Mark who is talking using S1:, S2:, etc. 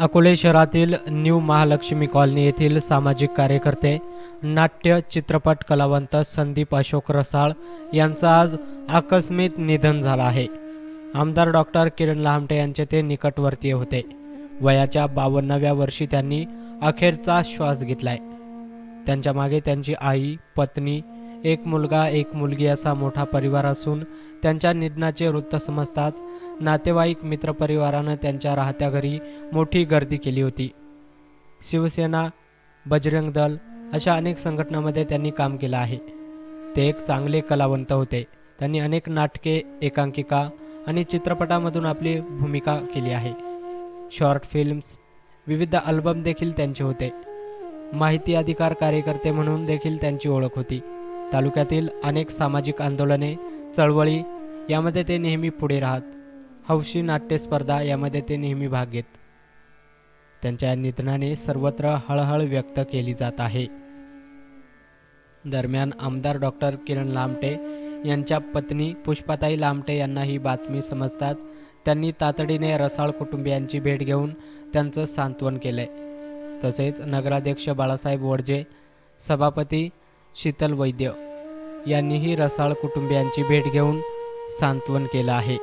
S1: अकोले शहरातील new Mahalakshmi colony येथील सामाजिक कार्यकर्ते नाट्य चित्रपट कलावंत संदीप अशोक रसाळ यांचं आज आकस्मित निधन झालं आहे. आमदार डॉक्टर किरण लहामटे यांचे ते निकटवर्तीय होते. वयाच्या बावन्नाव्या वर्षी त्यांनी अखेरचा श्वास घेतलाय. त्यांच्या मागे त्यांची आई पत्नी एक मुलगा एक मुलगी असा मोठा परिवार असून त्यांच्या निधनाचे वृत्त समजताच नातेवाईक मित्रपरिवारानं त्यांच्या राहत्या घरी मोठी गर्दी केली होती. शिवसेना बजरंग दल अशा अनेक संघटनांमध्ये त्यांनी काम केलं आहे. ते एक चांगले कलावंत होते. त्यांनी अनेक नाटके एकांकिका आणि चित्रपटामधून आपली भूमिका केली आहे. शॉर्ट फिल्म्स विविध अल्बम देखील त्यांचे होते. माहिती अधिकार कार्यकर्ते म्हणून देखील त्यांची ओळख होती. तालुक्यातील अनेक सामाजिक आंदोलने चळवळी यामध्ये ते नेहमी पुढे राहत. हौशी नाट्यस्पर्धा यामध्ये ते नेहमी भाग घेत. त्यांच्या निधनाने सर्वत्र हळहळ व्यक्त केली जात आहे. दरम्यान आमदार डॉक्टर किरण लामटे यांच्या पत्नी पुष्पाताई लामटे यांना ही बातमी समजताच त्यांनी तातडीने रसाळ कुटुंबियांची भेट घेऊन त्यांचं सांत्वन केलंय तसेच नगराध्यक्ष बाळासाहेब वडजे सभापती शीतल वैद्य यांनीही रसाळ कुटुंबियांची भेट घेऊन सांत्वन केलं आहे.